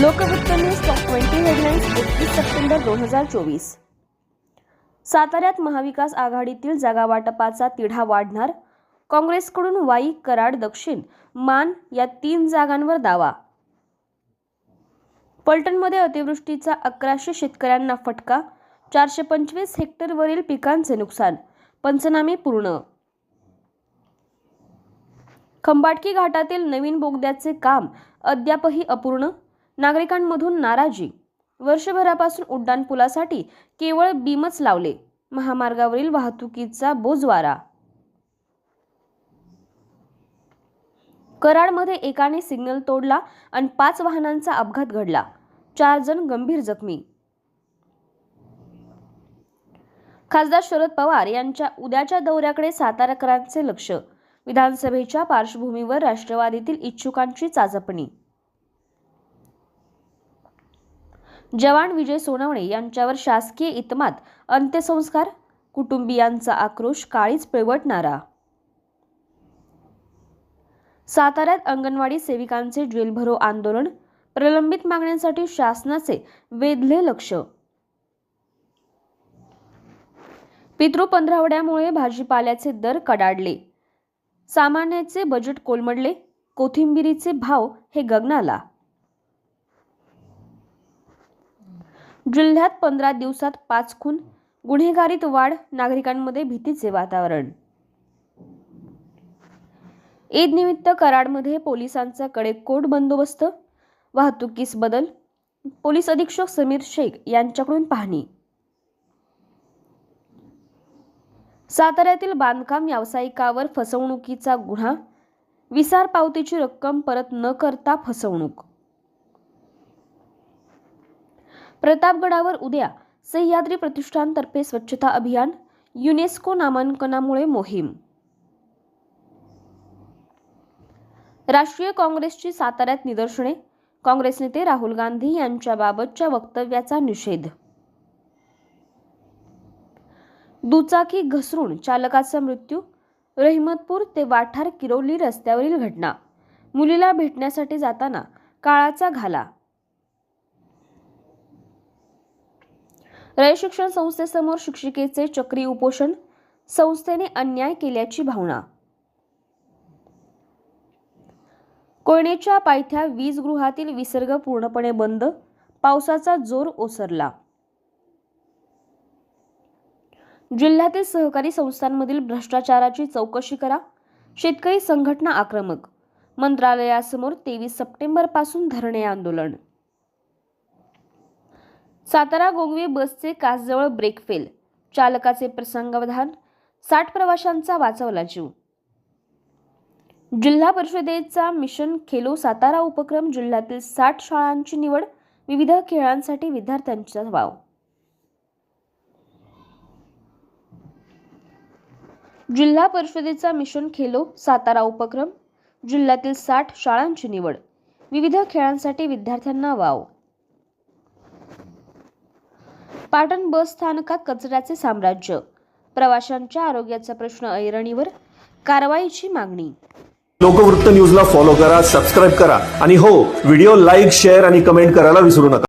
Lokvrutt news top twenty headlines एकवीस September दोन हजार चोवीस. साताऱ्यात महाविकास आघाडीतील जागा वाटपाचा तिढा वाढणार काँग्रेसकडून वाई कराड दक्षिण मान या तीन जागांवर दावा. पलटणमध्ये अतिवृष्टीचा अकराशे शेतकऱ्यांना फटका चारशे पंचवीस हेक्टरवरील पिकांचे नुकसान पंचनामे पूर्ण. खंबाटकी घाटातील नवीन बोगद्याचे काम अद्यापही अपूर्ण नागरिकांमधून नाराजी. वर्षभरापासून उड्डाणपुलासाठी केवळ बीमच लावले. महामार्गावरील वाहतुकीचा बोजवारा. कराडमध्ये एकाने सिग्नल तोडला आणि पाच वाहनांचा अपघात घडला. चार जण गंभीर जखमी. खासदार शरद पवार यांच्या उद्याच्या दौऱ्याकडे साताराकरांचे लक्ष. विधानसभेच्या पार्श्वभूमीवर राष्ट्रवादीतील इच्छुकांची चाचपणी. जवान विजय सोनवणे यांच्यावर शासकीय इतमात अंत्यसंस्कार? कुटुंबियांचा आक्रोश काळीच पिळवटणारा. साताऱ्यात अंगणवाडी सेविकांचे जेलभरो आंदोलन प्रलंबित मागण्यांसाठी शासनाचे वेधले लक्ष. पितृ पंधरावड्यामुळे भाजीपाल्याचे दर कडाडले. सामान्याचे बजेट कोलमडले कोथिंबिरीचे भाव हे गगनाला. जिल्ह्यात पंधरा दिवसात पाच खून गुन्हेगारीत वाढ नागरिकांमध्ये भीतीचे वातावरण. ईद निमित्त कराडमध्ये पोलिसांचा कडेकोट बंदोबस्त वाहतुकीस बदल पोलीस अधीक्षक समीर शेख यांच्याकडून पाहणी. साताऱ्यातील बांधकाम व्यावसायिकावर फसवणुकीचा गुन्हा विसार पावतीची रक्कम परत न करता फसवणूक. प्रतापगडावर उद्या सह्याद्री प्रतिष्ठानतर्फे स्वच्छता अभियान युनेस्को नामांकनामुळे मोहीम. राष्ट्रीय काँग्रेसची साताऱ्यात निदर्शने काँग्रेस नेते राहुल गांधी यांच्याबाबतच्या वक्तव्याचा निषेध. दुचाकी घसरून चालकाचा मृत्यू रहिमतपूर ते वाठार किरोली रस्त्यावरील घटना. मुलीला भेटण्यासाठी जाताना काळाचा घाला. रय शिक्षण संस्थेसमोर शिक्षिकेचे चक्री उपोषण संस्थेने अन्याय केल्याची भावना. कोयनेच्या पायथ्या वीज गृहातील विसर्ग पूर्णपणे बंद पावसाचा जोर ओसरला. जिल्ह्यातील सहकारी संस्थांमधील भ्रष्टाचाराची चौकशी करा शेतकरी संघटना आक्रमक मंत्रालयासमोर तेवीस सप्टेंबरपासून धरणे आंदोलन. सातारा गोगवे बसचे कासजवळ ब्रेक फेल चालकाचे प्रसंगावधान. साठ प्रवाशांचा वाचवला जीव. जिल्हा परिषदेचा मिशन खेलो सातारा उपक्रम जिल्ह्यातील साठ शाळांची निवड विविध खेळांसाठी विद्यार्थ्यांचा वाव. जिल्हा परिषदेचा मिशन खेलो सातारा उपक्रम जिल्ह्यातील साठ शाळांची निवड विविध खेळांसाठी विद्यार्थ्यांना वाव. पाटण बस स्थानकात कचऱ्याचे साम्राज्य. प्रवाशांच्या आरोग्याचा प्रश्न ऐरणीवर कारवाईची मागणी. लोकवृत्त न्यूजला फॉलो करा सबस्क्राईब करा आणि हो व्हिडिओ लाईक शेअर आणि कमेंट करायला विसरू नका.